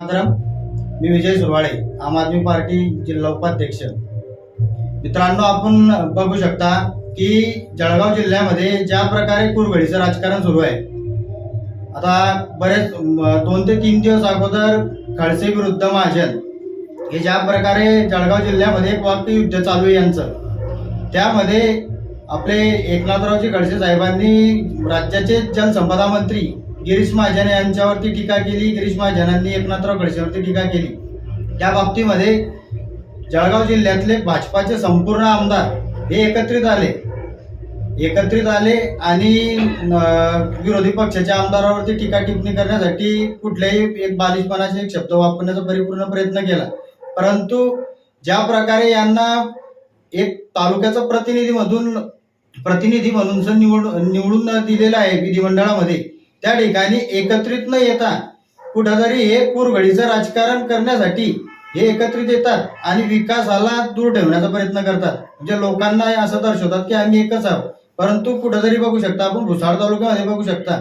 मी विजय सुरवाळे आम आदमी पार्टी जिल्हा उपाध्यक्ष. मित्रांनो आपण बघू शकता की जळगाव जिल्ह्यामध्ये ज्या प्रकारे कुरघडीचं राजकारण सुरू आहे आता बरेच दोन ते तीन दिवस अगोदर खडसे विरुद्ध महाजन हे ज्या प्रकारे जळगाव जिल्ह्यामध्ये एक वाक्य युद्ध चालू आहे यांचं त्यामध्ये आपले एकनाथरावजी खडसे साहेबांनी राज्याचे जलसंपदा मंत्री गिरीश महाजन यांच्यावरती टीका केली गिरीश महाजनांनी एकनाथराव खडसेवरती टीका केली. त्या बाबतीमध्ये जळगाव जिल्ह्यातले भाजपाचे संपूर्ण आमदार हे एकत्रित आले. एकत्रित आले आणि विरोधी पक्षाच्या आमदारावरती टीका टिप्पणी करण्यासाठी कुठल्याही एक बालिशपणाचे एक शब्द वापरण्याचा परिपूर्ण प्रयत्न केला. परंतु ज्या प्रकारे यांना एक तालुक्याचा प्रतिनिधीमधून प्रतिनिधी म्हणून जर निवड निवडून दिलेला आहे विधिमंडळामध्ये त्या ठिकाणी एकत्रित न येता कुठेतरी हे कुरघडीचं राजकारण करण्यासाठी हे एकत्रित येतात आणि विकासाला दूर ठेवण्याचा प्रयत्न करतात. म्हणजे लोकांना असं दर्शवतात की आम्ही एकच आहोत. परंतु कुठेतरी बघू शकता आपण भुसाळ तालुक्यामध्ये बघू शकता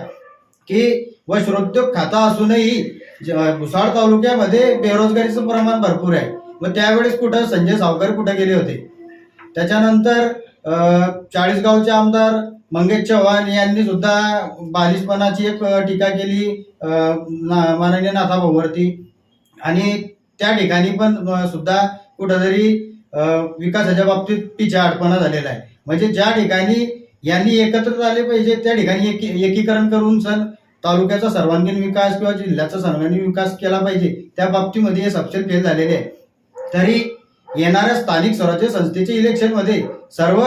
की वस्त्रोद्योग खाता असूनही ज- भुसाळ तालुक्यामध्ये बेरोजगारीचं प्रमाण भरपूर आहे. मग त्यावेळेस कुठं संजय सावकर कुठं गेले होते? त्याच्यानंतर चाळीसगावचे आमदार मंगेश चव्हाण यांनी सुद्धा बालिशपणाची एक टीका केली ना- माननीय नाथाभाऊवरती आणि त्या ठिकाणी पण सुद्धा कुठंतरी विकासाच्या बाबतीत पिछाडपणा झालेला आहे. म्हणजे ज्या ठिकाणी यांनी एकत्र आले पाहिजे त्या ठिकाणी एकी एकीकरण करून सण तालुक्याचा सर्वांगीण विकास किंवा जिल्ह्याचा सर्वांगीण विकास केला पाहिजे त्या बाबतीमध्ये हे सपशेल फेल झालेले आहे. तरी येणाऱ्या स्थानिक स्वराज्य संस्थेच्या इलेक्शनमध्ये सर्व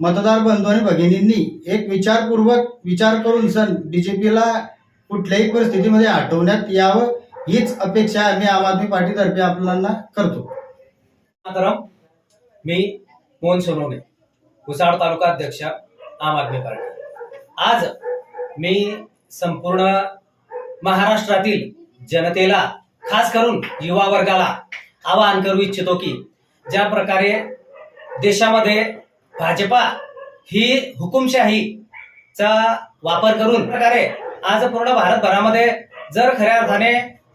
मतदार बंधू आणि भगिनींनी एक विचारपूर्वक विचार करून सण पीला कुठल्याही परिस्थितीमध्ये आठवण्यात यावं हीच अपेक्षा आम्ही आम आदमी पार्टीतर्फे आपल्याला करतो. मातरम मी मोहन सोनवणे कुसाड तालुका अध्यक्ष आम आदमी पार्टी. आज मी संपूर्ण महाराष्ट्रातील जनतेला खास करून युवा वर्गाला आवाहन करू इच्छितो की ज्या प्रकारे देशामध्ये भाजपा ही हुकुमशाहीचा वापर करून प्रकारे आज पूर्ण भारतभरामध्ये जर खऱ्या अर्थाने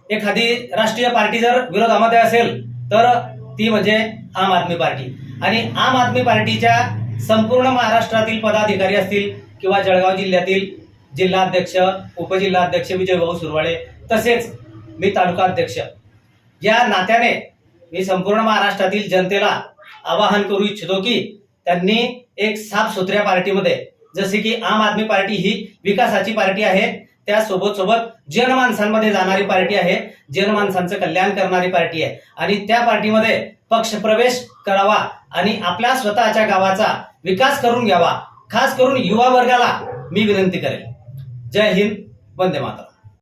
एखादी राष्ट्रीय पार्टी जर विरोधामध्ये असेल तर ती म्हणजे आम आदमी पार्टी. आणि आम आदमी पार्टीच्या संपूर्ण महाराष्ट्रातील पदाधिकारी असतील किंवा जळगाव जिल्ह्यातील जिल्हाध्यक्ष उपजिल्हाध्यक्ष विजयभाऊ सुरवाळे तसेच मी तालुकाध्यक्ष या नात्याने मी संपूर्ण महाराष्ट्रातील जनतेला आवाहन करू इच्छितो की त्यांनी एक साफसुथऱ्या पार्टीमध्ये जसे की आम आदमी पार्टी ही विकासाची पार्टी आहे त्यासोबत सोबत जनमानसांमध्ये जाणारी पार्टी आहे जनमानसांचं कल्याण करणारी पार्टी आहे. आणि त्या पार्टीमध्ये पक्षप्रवेश करावा आणि आपल्या स्वतःच्या गावाचा विकास करून घ्यावा. खास करून युवा वर्गाला मी विनंती करेल. जय हिंद वंदे मातरम.